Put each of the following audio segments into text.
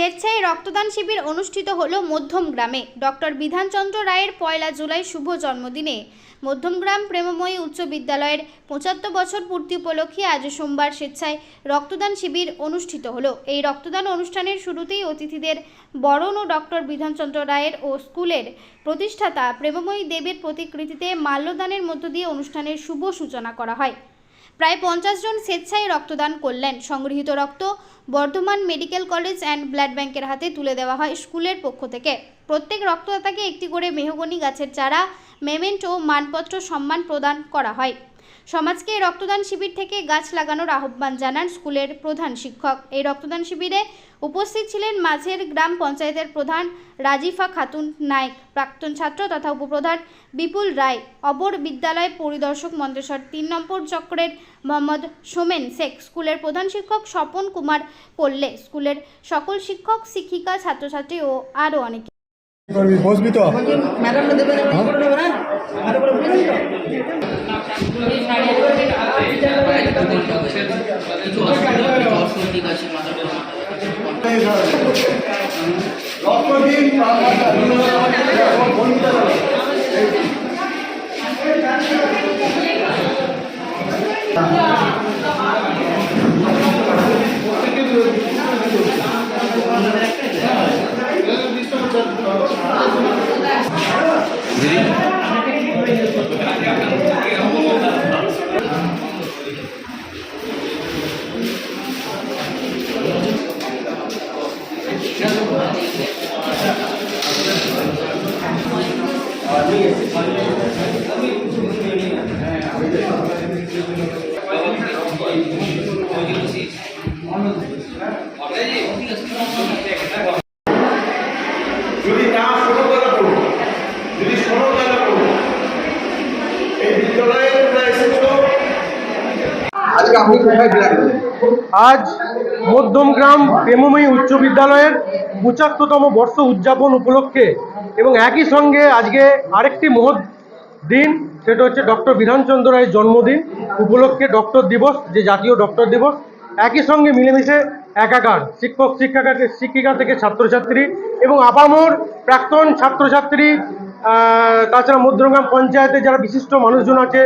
স্বেচ্ছায় রক্তদান শিবির অনুষ্ঠিত হল মধ্যম গ্রামে ডক্টর বিধানচন্দ্র রায়ের পয়লা জুলাই শুভ জন্মদিনে। মধ্যমগ্রাম প্রেমময়ী উচ্চ বিদ্যালয়ের পঁচাত্তর বছর পূর্তি উপলক্ষে আজ সোমবার স্বেচ্ছায় রক্তদান শিবির অনুষ্ঠিত হলো। এই রক্তদান অনুষ্ঠানের শুরুতেই অতিথিদের বরণ ও ডক্টর বিধানচন্দ্র রায়ের ও স্কুলের প্রতিষ্ঠাতা প্রেমময়ী দেবের প্রতিকৃতিতে মাল্যদানের মধ্য দিয়ে অনুষ্ঠানের শুভ সূচনা করা হয়। প্রায় পঞ্চাশ জন স্বেচ্ছায় রক্তদান করলেন। সংগৃহীত রক্ত Bardhaman medical college and blood ব্যাংকের হাতে তুলে দেওয়া হয় স্কুলের পক্ষ থেকে। প্রত্যেক রক্তদাতাকে একটি করে মেহগনি গাছের চারা, মেমেন্ট ও মানপত্র সম্মান প্রদান করা হয়। সমাজকে এই রক্তদান শিবির থেকে গাছ লাগানোর আহ্বান জানান স্কুলের প্রধান শিক্ষক। এই রক্তদান শিবিরে উপস্থিত ছিলেন মাঝের গ্রাম পঞ্চায়েতের প্রধান রাজিফা খাতুন নায়েক, প্রাক্তন ছাত্র তথা উপপ্রধান বিপুল রায় অপর বিদ্যালয় পরিদর্শক মন্তেশ্বর, তিন নম্বর চক্রের মোহাম্মদ সোমেন শেখ, স্কুলের প্রধান শিক্ষক স্বপন কুমার পল্লে, স্কুলের সকল শিক্ষক, শিক্ষিকা, ছাত্রছাত্রী ও আরও অনেকে। করবি বসবি তো? ম্যাডামরা না শোনো করব যদি শোনো করব এই বিদ্যালয়ে তোমরা এসেছ আজকে আপনি কোথায় ব্লাড আজ মধ্যমগ্রাম প্রেমময়ী উচ্চ বিদ্যালয়ের পঁচাত্তরতম বর্ষ উদযাপন উপলক্ষে এবং একই সঙ্গে আজকে আরেকটি মহৎ দিন সেটা হচ্ছে ডক্টর বিধানচন্দ্র রায়ের জন্মদিন। উপলক্ষে ডক্টর দিবস যে জাতীয় ডক্টর দিবস। একই সঙ্গে মিলেমিশে একাকার শিক্ষক শিক্ষিকা শিক্ষিকা থেকে ছাত্রছাত্রী এবং আপামোর প্রাক্তন ছাত্রছাত্রী তাছাড়া মধ্যমগ্রাম পঞ্চায়েতে যারা বিশিষ্ট মানুষজন আছে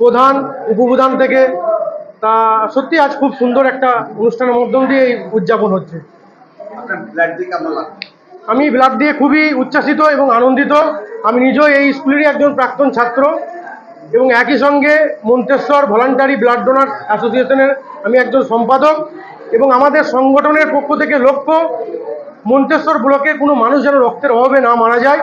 প্রধান, উপপ্রধান থেকে, তা সত্যি আজ খুব সুন্দর একটা অনুষ্ঠানের মধ্যম দিয়ে এই উদযাপন হচ্ছে। আমি ব্লাড দিয়ে খুবই উচ্ছ্বাসিত এবং আনন্দিত। আমি নিজেও এই স্কুলেরই একজন প্রাক্তন ছাত্র এবং একই সঙ্গে মন্তেশ্বর ভলান্টারি ব্লাড ডোনার অ্যাসোসিয়েশনের আমি একজন সম্পাদক। এবং আমাদের সংগঠনের পক্ষ থেকে লক্ষ্য, মন্তেশ্বর ব্লকে কোনো মানুষ যেন রক্তের অভাবে না মারা যায়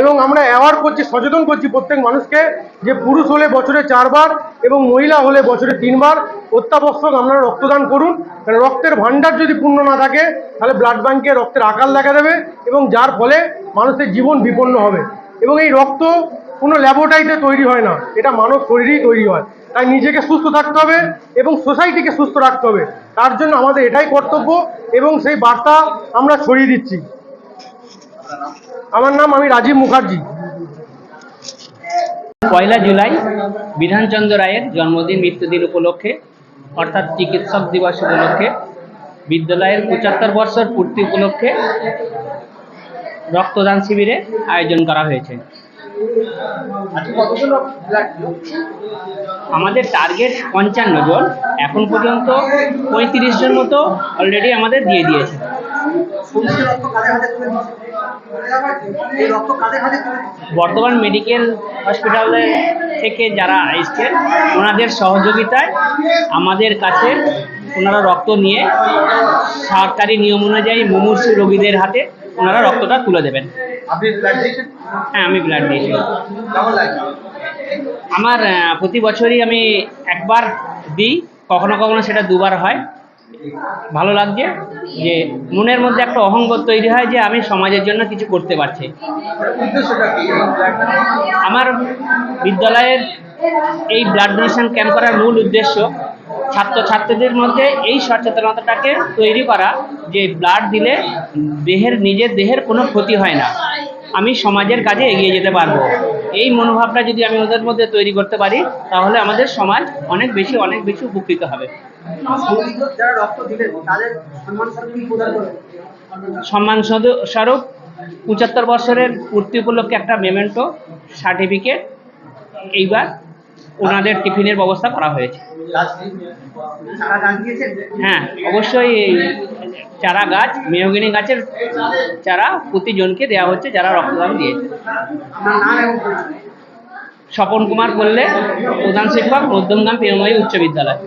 এবং আমরা অ্যাওয়ার করছি, সচেতন করছি প্রত্যেক মানুষকে যে পুরুষ হলে বছরে চারবার এবং মহিলা হলে বছরে তিনবার অত্যাবশ্যক আপনারা রক্তদান করুন। কারণ রক্তের ভাণ্ডার যদি পূর্ণ না থাকে, তাহলে ব্লাড ব্যাঙ্কে রক্তের আকার দেখা দেবে এবং যার ফলে মানুষের জীবন বিপন্ন হবে। এবং এই রক্ত কোনো ল্যাবরেটরিতে তৈরি হয় না, এটা মানব শরীরেই তৈরি হয়। তাই নিজেকে সুস্থ থাকতে হবে এবং সোসাইটিকে সুস্থ রাখতে হবে। তার জন্য আমাদের এটাই কর্তব্য এবং সেই বার্তা আমরা ছড়িয়ে দিচ্ছি। আমার নাম আমি রাজীব মুখার্জি। পয়লা জুলাই বিধানচন্দ্র রায়ের জন্মদিন মৃত্যুদিন উপলক্ষে অর্থাৎ চিকিৎসক দিবস উপলক্ষে বিদ্যালয়ের পঁচাত্তর বছর পূর্তি উপলক্ষে রক্তদান শিবিরে আয়োজন করা হয়েছে। ব্লাড আমাদের টার্গেট পঞ্চান্ন জন। এখন পর্যন্ত পঁয়ত্রিশ জন মতো অলরেডি আমাদের দিয়ে দিয়েছে। বর্ধমান মেডিকেল হসপিটালে থেকে যারা এসছেন ওনাদের সহযোগিতায় আমাদের কাছে ওনারা রক্ত নিয়ে সরকারি নিয়ম অনুযায়ী মুমূর্ষু রোগীদের হাতে ওনারা রক্তটা তুলে দেবেন। হ্যাঁ আমি ব্লাড দিয়েছি। আমার প্রতি বছরই আমি একবার দিই কখনো কখনো সেটা দুবার হয়। ভালো লাগছে যে মনের মধ্যে একটা অহংবোধ তৈরি হয় যে আমি সমাজের জন্য কিছু করতে পারছি। আমার বিদ্যালয়ের এই ব্লাড ডোনেশন ক্যাম্প করার মূল উদ্দেশ্য ছাত্রছাত্রীদের মধ্যে এই সচেতনতাটাকে তৈরি করা যে ব্লাড দিলে দেহের নিজের দেহের কোনো ক্ষতি হয় না। আমি সমাজের কাজে এগিয়ে যেতে পারব। এই মনোভাবটা যদি আমি ওদের মধ্যে তৈরি করতে পারি, তাহলে আমাদের সমাজ অনেক বেশি অনেক বেশি উপকৃত হবে। সম্মান স্বরূপ পঁচাত্তর বছরের পূর্তি উপলক্ষে একটা মেমেন্টো, সার্টিফিকেট, এইবার ওনাদের টিফিনের ব্যবস্থা করা হয়েছে। হ্যাঁ অবশ্যই চারা গাছ মেহগিনি গাছের চারা প্রতিজনকে দেওয়া হচ্ছে যারা রক্তদান দিয়েছে। স্বপন কুমার বললে প্রধান শিক্ষক মধ্যমগ্রাম প্রেমময়ী উচ্চ বিদ্যালয়।